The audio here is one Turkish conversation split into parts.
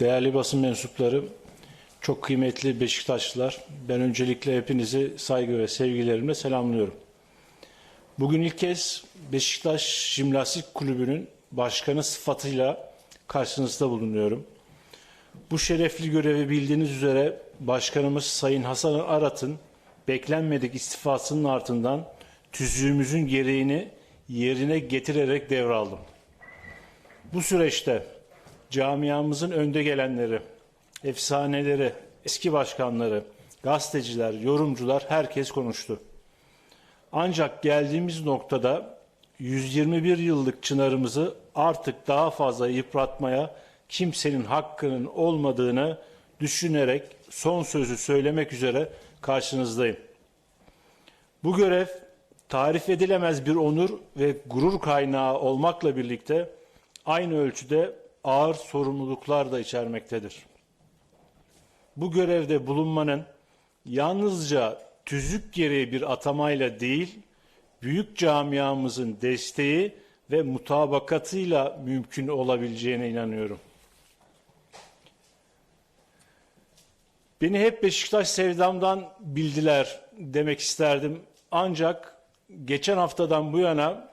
Değerli basın mensupları, çok kıymetli Beşiktaşlılar, ben öncelikle hepinizi saygı ve sevgilerimle selamlıyorum. Bugün ilk kez Beşiktaş Jimnastik Kulübü'nün başkanı sıfatıyla karşınızda bulunuyorum. Bu şerefli görevi bildiğiniz üzere Başkanımız Sayın Hasan Arat'ın beklenmedik istifasının ardından tüzüğümüzün gereğini yerine getirerek devraldım. Bu süreçte camiamızın önde gelenleri, efsaneleri, eski başkanları, gazeteciler, yorumcular herkes konuştu. Ancak geldiğimiz noktada 121 yıllık çınarımızı artık daha fazla yıpratmaya kimsenin hakkının olmadığını düşünerek son sözü söylemek üzere karşınızdayım. Bu görev tarif edilemez bir onur ve gurur kaynağı olmakla birlikte aynı ölçüde ağır sorumluluklar da içermektedir. Bu görevde bulunmanın yalnızca tüzük gereği bir atamayla değil, büyük camiamızın desteği ve mutabakatıyla mümkün olabileceğine inanıyorum. Beni hep Beşiktaş sevdamdan bildiler demek isterdim. Ancak geçen haftadan bu yana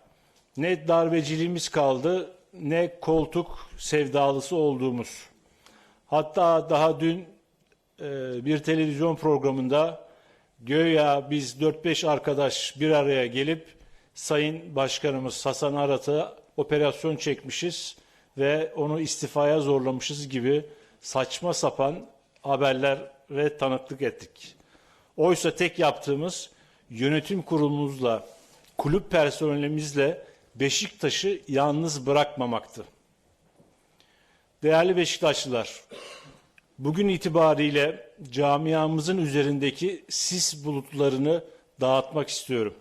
ne darbeciliğimiz kaldı ne koltuk sevdalısı olduğumuz. Hatta daha dün e, bir televizyon programında göya biz 4-5 arkadaş bir araya gelip Sayın Başkanımız Hasan Arat'a operasyon çekmişiz ve onu istifaya zorlamışız gibi saçma sapan haberler ve tanıklık ettik. Oysa tek yaptığımız yönetim kurulumuzla, kulüp personelimizle Beşiktaş'ı yalnız bırakmamaktı. Değerli Beşiktaşlılar, bugün itibariyle camiamızın üzerindeki sis bulutlarını dağıtmak istiyorum.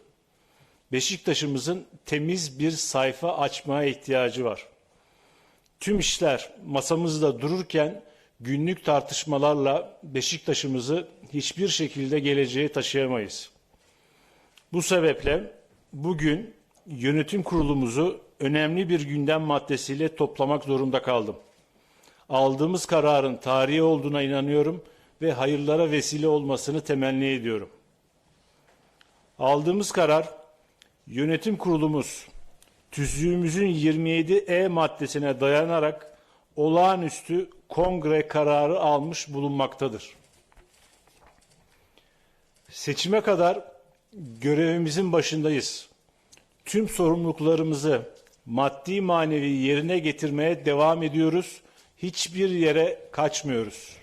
Beşiktaş'ımızın temiz bir sayfa açmaya ihtiyacı var. Tüm işler masamızda dururken günlük tartışmalarla Beşiktaş'ımızı hiçbir şekilde geleceğe taşıyamayız. Bu sebeple bugün yönetim kurulumuzu önemli bir gündem maddesiyle toplamak zorunda kaldım. Aldığımız kararın tarihi olduğuna inanıyorum ve hayırlara vesile olmasını temenni ediyorum. Aldığımız karar yönetim kurulumuz tüzüğümüzün 27E maddesine dayanarak olağanüstü kongre kararı almış bulunmaktadır. Seçime kadar görevimizin başındayız. Tüm sorumluluklarımızı maddi manevi yerine getirmeye devam ediyoruz. Hiçbir yere kaçmıyoruz.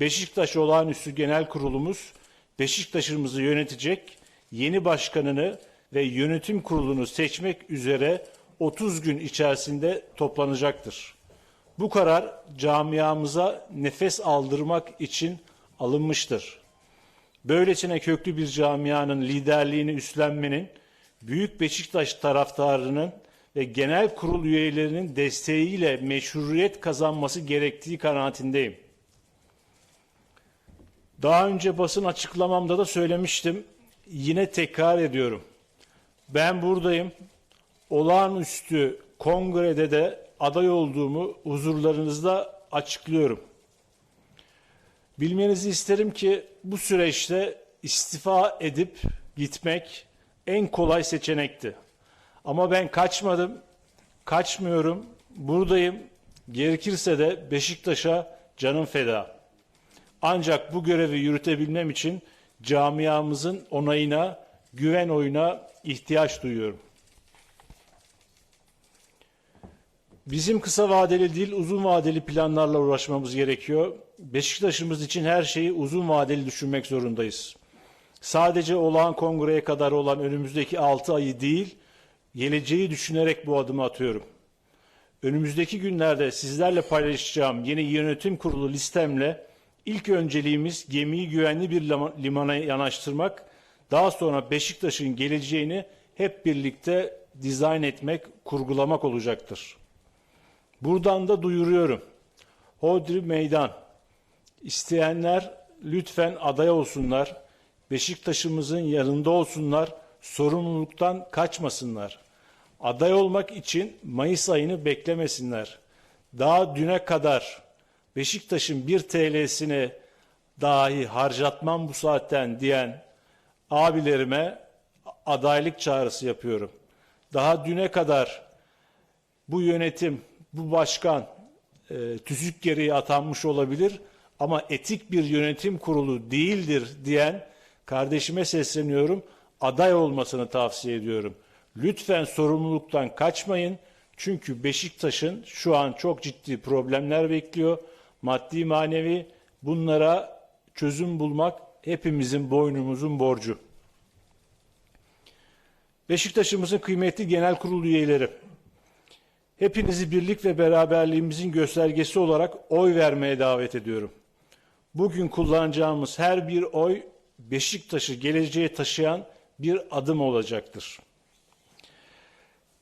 Beşiktaş Olağanüstü Genel Kurulumuz Beşiktaş'ımızı yönetecek yeni başkanını ve yönetim kurulunu seçmek üzere 30 gün içerisinde toplanacaktır. Bu karar camiamıza nefes aldırmak için alınmıştır. Böylesine köklü bir camianın liderliğini üstlenmenin Büyük Beşiktaş taraftarının ve genel kurul üyelerinin desteğiyle meşruiyet kazanması gerektiği kanaatindeyim. Daha önce basın açıklamamda da söylemiştim. Yine tekrar ediyorum. Ben buradayım. Olağanüstü kongrede de aday olduğumu huzurlarınızda açıklıyorum. Bilmenizi isterim ki bu süreçte istifa edip gitmek en kolay seçenekti. Ama ben kaçmadım, kaçmıyorum, buradayım. Gerekirse de Beşiktaş'a canım feda. Ancak bu görevi yürütebilmem için camiamızın onayına, güven oyuna ihtiyaç duyuyorum. Bizim kısa vadeli değil uzun vadeli planlarla uğraşmamız gerekiyor. Beşiktaş'ımız için her şeyi uzun vadeli düşünmek zorundayız. Sadece olağan kongreye kadar olan önümüzdeki 6 ayı değil, geleceği düşünerek bu adımı atıyorum. Önümüzdeki günlerde sizlerle paylaşacağım yeni yönetim kurulu listemle ilk önceliğimiz gemiyi güvenli bir limana yanaştırmak, daha sonra Beşiktaş'ın geleceğini hep birlikte dizayn etmek, kurgulamak olacaktır. Buradan da duyuruyorum. Hodri meydan. İsteyenler lütfen aday olsunlar. Beşiktaş'ımızın yanında olsunlar. Sorumluluktan kaçmasınlar. Aday olmak için Mayıs ayını beklemesinler. Daha düne kadar Beşiktaş'ın 1 TL'sini dahi harcatmam bu saatten diyen abilerime adaylık çağrısı yapıyorum. Daha düne kadar bu yönetim, bu başkan e, tüzük gereği atanmış olabilir ama etik bir yönetim kurulu değildir diyen kardeşime sesleniyorum. Aday olmasını tavsiye ediyorum. Lütfen sorumluluktan kaçmayın. Çünkü Beşiktaş'ın şu an çok ciddi problemler bekliyor. Maddi manevi bunlara çözüm bulmak hepimizin boynumuzun borcu. Beşiktaş'ımızın kıymetli genel kurul üyeleri, hepinizi birlik ve beraberliğimizin göstergesi olarak oy vermeye davet ediyorum. Bugün kullanacağımız her bir oy Beşiktaş'ı geleceğe taşıyan bir adım olacaktır.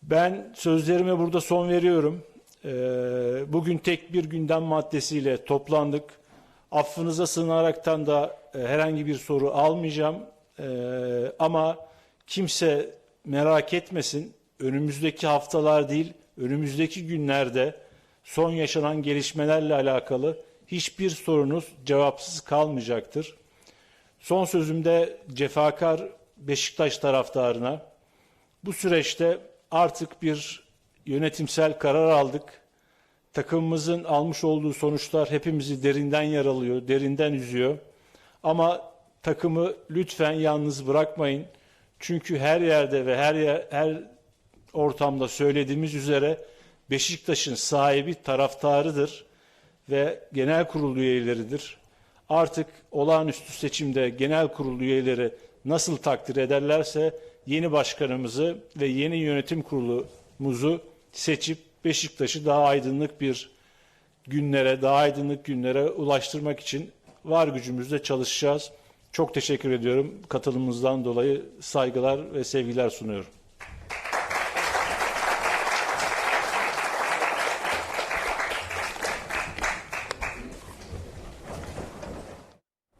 Ben sözlerime burada son veriyorum. Ee, Bugün tek bir gündem maddesiyle toplandık. Affınıza sığınaraktan da e, herhangi bir soru almayacağım. Ee, Ama kimse merak etmesin. Önümüzdeki haftalar değil, önümüzdeki günlerde son yaşanan gelişmelerle alakalı hiçbir sorunuz cevapsız kalmayacaktır. Son sözümde cefakar Beşiktaş taraftarına bu süreçte artık bir yönetimsel karar aldık. Takımımızın almış olduğu sonuçlar hepimizi derinden yaralıyor, derinden üzüyor. Ama takımı lütfen yalnız bırakmayın. Çünkü her yerde ve her yer, her ortamda söylediğimiz üzere Beşiktaş'ın sahibi taraftarıdır ve genel kurul üyeleridir. Artık olağanüstü seçimde genel kurul üyeleri nasıl takdir ederlerse yeni başkanımızı ve yeni yönetim kurulumuzu seçip Beşiktaş'ı daha aydınlık bir günlere, daha aydınlık günlere ulaştırmak için var gücümüzle çalışacağız. Çok teşekkür ediyorum. Katılımınızdan dolayı saygılar ve sevgiler sunuyorum.